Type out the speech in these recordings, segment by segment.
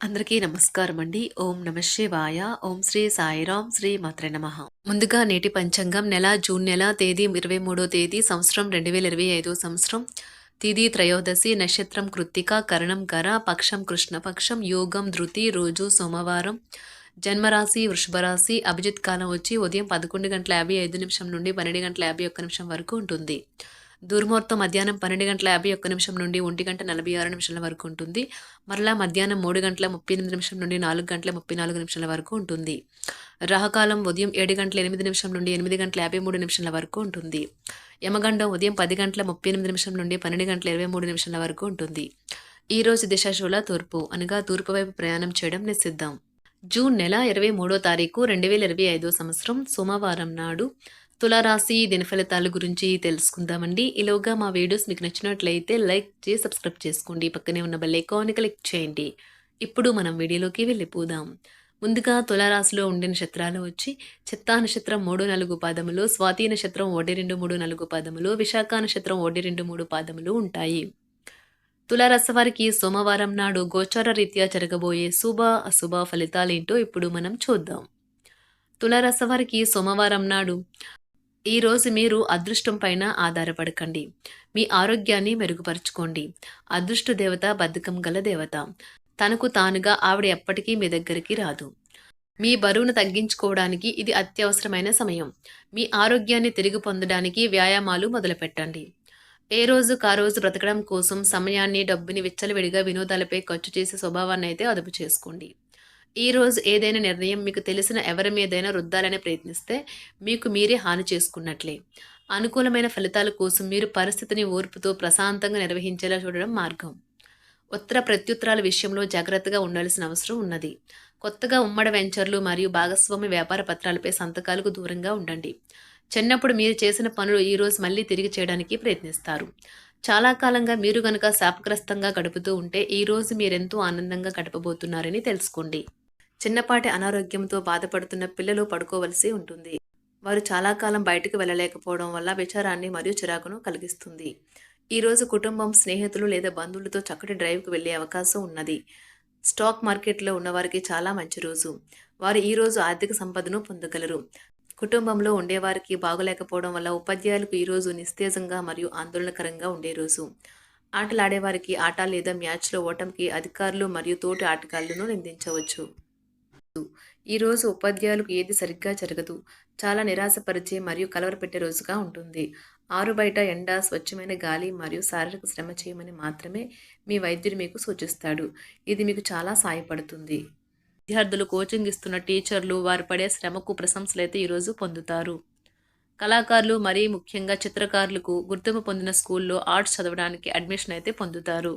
అందరికీ నమస్కారం అండి. ఓం నమ శివాయ. ఓం శ్రీ సాయిరాం శ్రీ మాత్ర నమ. ముందుగా నేటి పంచాంగం నెల జూన్ నెల తేదీ ఇరవై మూడో తేదీ సంవత్సరం రెండు వేల ఇరవై ఐదో సంవత్సరం. తిది త్రయోదశి నక్షత్రం కృత్తిక కరణం కర పక్షం కృష్ణపక్షం యోగం ధృతి రోజు సోమవారం. జన్మరాశి వృషభరాశి అభిజిత్ కాలం వచ్చి ఉదయం పదకొండు గంటల యాభై ఐదు నిమిషం నుండి పన్నెండు గంటల యాభై ఒక్క నిమిషం వరకు ఉంటుంది. దుర్ముహూర్తం మధ్యాహ్నం పన్నెండు గంటల యాభై ఒక్క నిమిషం నుండి ఒంటి గంట నలభై ఆరు నిమిషాల వరకు ఉంటుంది. మరలా మధ్యాహ్నం మూడు గంటల ముప్పై ఎనిమిది నిమిషం నుండి నాలుగు గంటల ముప్పై నాలుగు నిమిషాల వరకు ఉంటుంది. రాహకాలం ఉదయం ఏడు గంటల ఎనిమిది నిమిషం నుండి ఎనిమిది గంటల యాభై మూడు నిమిషాల వరకు ఉంటుంది. యమగండం ఉదయం పది గంటల ముప్పై ఎనిమిది నిమిషం నుండి పన్నెండు గంటల ఇరవై మూడు నిమిషాల వరకు ఉంటుంది. ఈ రోజు దిశాశూల తూర్పు అనగా తూర్పు వైపు ప్రయాణం చేయడం నిషిద్ధం. జూన్ నెల ఇరవై మూడో తారీఖు రెండు వేల ఇరవై ఐదో సంవత్సరం సోమవారం నాడు తులారాశి దిన ఫలితాల గురించి తెలుసుకుందామండి. ఈలోగా మా వీడియోస్ మీకు నచ్చినట్లయితే లైక్ చేసి సబ్స్క్రైబ్ చేసుకోండి. పక్కనే ఉన్న బెల్ ఐకాన్ని క్లిక్ చేయండి. ఇప్పుడు మనం వీడియోలోకి వెళ్ళిపోదాం. ముందుగా తులారాశిలో ఉండే నక్షత్రాలు వచ్చి చిత్తా నక్షత్రం మూడు నాలుగు పాదములు స్వాతి నక్షత్రం ఒకటి రెండు మూడు నాలుగు పాదములు విశాఖ నక్షత్రం ఒకటి రెండు మూడు పాదములు ఉంటాయి. తులారాశి వారికి సోమవారం నాడు గోచార రీత్యా జరగబోయే శుభ అశుభ ఫలితాలేంటో ఇప్పుడు మనం చూద్దాం. తులారాశి వారికి సోమవారం నాడు ఈరోజు మీరు అదృష్టం పైన ఆధారపడకండి. మీ ఆరోగ్యాన్ని మెరుగుపరుచుకోండి. అదృష్ట దేవత బద్ధకం గల దేవత. తనకు తానుగా ఆవిడ ఎప్పటికీ మీ దగ్గరికి రాదు. మీ బరువును తగ్గించుకోవడానికి ఇది అత్యవసరమైన సమయం. మీ ఆరోగ్యాన్ని తిరిగి పొందడానికి వ్యాయామాలు మొదలుపెట్టండి. ఏ రోజు కా రోజు బ్రతకడం కోసం సమయాన్ని డబ్బుని విచ్చలవిడిగా వినోదాలపై ఖర్చు చేసే స్వభావాన్ని అయితే అదుపు చేసుకోండి. ఈరోజు ఏదైనా నిర్ణయం మీకు తెలిసిన ఎవరి మీదైనా రుద్దాలని ప్రయత్నిస్తే మీకు మీరే హాని చేసుకున్నట్లే. అనుకూలమైన ఫలితాల కోసం మీరు పరిస్థితిని ఓర్పుతో ప్రశాంతంగా నిర్వహించేలా చూడడం మార్గం. ఉత్తర ప్రత్యుత్తరాల విషయంలో జాగ్రత్తగా ఉండాల్సిన అవసరం ఉన్నది. కొత్తగా ఉమ్మడి వెంచర్లు మరియు భాగస్వామి వ్యాపార పత్రాలపై సంతకాలకు దూరంగా ఉండండి. చిన్నప్పుడు మీరు చేసిన పనులు ఈరోజు మళ్ళీ తిరిగి చేయడానికి ప్రయత్నిస్తారు. చాలా కాలంగా మీరు గనక శాపగ్రస్తంగా గడుపుతూ ఉంటే ఈరోజు మీరెంతో ఆనందంగా గడపబోతున్నారని తెలుసుకోండి. చిన్నపాటి అనారోగ్యంతో బాధపడుతున్న పిల్లలు పడుకోవలసి ఉంటుంది. వారు చాలా కాలం బయటకు వెళ్ళలేకపోవడం వల్ల విచారాన్ని మరియు చిరాకును కలిగిస్తుంది. ఈ రోజు కుటుంబం స్నేహితులు లేదా బంధువులతో చక్కటి డ్రైవ్కు వెళ్ళే అవకాశం ఉన్నది. స్టాక్ మార్కెట్లో ఉన్నవారికి చాలా మంచి రోజు. వారు ఈ రోజు ఆర్థిక సంపదను పొందగలరు. కుటుంబంలో ఉండేవారికి బాగోలేకపోవడం వల్ల ఉపాధ్యాయులకు ఈరోజు నిస్తేజంగా మరియు ఆందోళనకరంగా ఉండే రోజు. ఆటలాడేవారికి ఆట లేదా మ్యాచ్లో ఓటమికి అధికారులు మరియు తోటి ఆటగాళ్ళను నిందించవచ్చు. ఈరోజు ఉపాధ్యాయులకు ఏది సరిగ్గా జరగదు. చాలా నిరాశపరిచే మరియు కలవరపెట్టే రోజుగా ఉంటుంది. ఆరు బయట ఎండ స్వచ్ఛమైన గాలి మరియు శారీరక శ్రమ చేయమని మాత్రమే మీ వైద్యుడు మీకు సూచిస్తాడు. ఇది మీకు చాలా సాయపడుతుంది. విద్యార్థులు కోచింగ్ ఇస్తున్న టీచర్లు వారు పడే శ్రమకు ప్రశంసలు అయితే ఈరోజు పొందుతారు. కళాకారులు మరీ ముఖ్యంగా చిత్రకారులకు గుర్తింపు పొందిన స్కూల్లో ఆర్ట్స్ చదవడానికి అడ్మిషన్ అయితే పొందుతారు.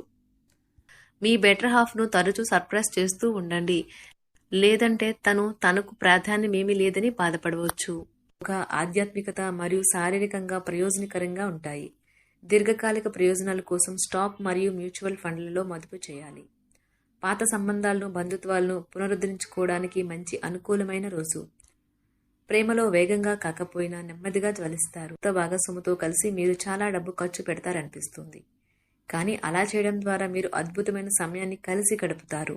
మీ బెటర్ హాఫ్ను తరచూ సర్ప్రైజ్ చేస్తూ ఉండండి. లేదంటే తను తనకు ప్రాధాన్యమేమీ లేదని బాధపడవచ్చు. ఒక ఆధ్యాత్మికత మరియు శారీరకంగా ప్రయోజనకరంగా ఉంటాయి. దీర్ఘకాలిక ప్రయోజనాల కోసం స్టాక్ మరియు మ్యూచువల్ ఫండ్లలో మదుపు చేయాలి. పాత సంబంధాలను బంధుత్వాలను పునరుద్ధరించుకోవడానికి మంచి అనుకూలమైన రోజు. ప్రేమలో వేగంగా కాకపోయినా నెమ్మదిగా జ్వలిస్తారు. కొత్త భాగస్వామితో కలిసి మీరు చాలా డబ్బు ఖర్చు పెడతారనిపిస్తుంది. కానీ అలా చేయడం ద్వారా మీరు అద్భుతమైన సమయాన్ని కలిసి గడుపుతారు.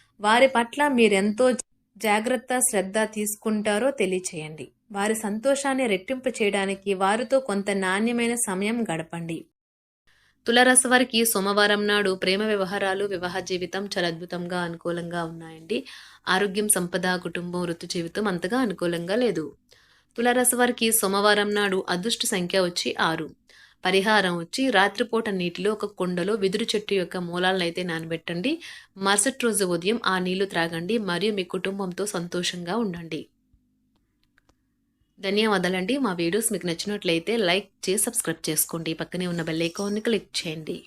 వారి పట్ల మీరెంతో జాగ్రత్త శ్రద్ధ తీసుకుంటారో తెలియచేయండి. వారి సంతోషాన్ని రెట్టింపు చేయడానికి వారితో కొంత నాణ్యమైన సమయం గడపండి. తులరాశి వారికి సోమవారం నాడు ప్రేమ వ్యవహారాలు వివాహ జీవితం చాలా అద్భుతంగా అనుకూలంగా ఉన్నాయండి. ఆరోగ్యం సంపద కుటుంబం వృత్తి జీవితం అంతగా అనుకూలంగా లేదు. తులరాశి వారికి సోమవారం నాడు అదృష్ట సంఖ్య వచ్చి ఆరు. పరిహారం వచ్చి రాత్రిపూట నీటిలో ఒక కుండలో వెదురు చెట్టు యొక్క మూలాలను అయితే నానబెట్టండి. మరుసటి రోజు ఉదయం ఆ నీళ్ళు త్రాగండి. మరియు మీ కుటుంబంతో సంతోషంగా ఉండండి. ధన్యవాదాలండి. మా వీడియోస్ మీకు నచ్చినట్లయితే లైక్ చేసి సబ్స్క్రైబ్ చేసుకోండి. పక్కనే ఉన్న బెల్ ఐకాన్ని క్లిక్ చేయండి.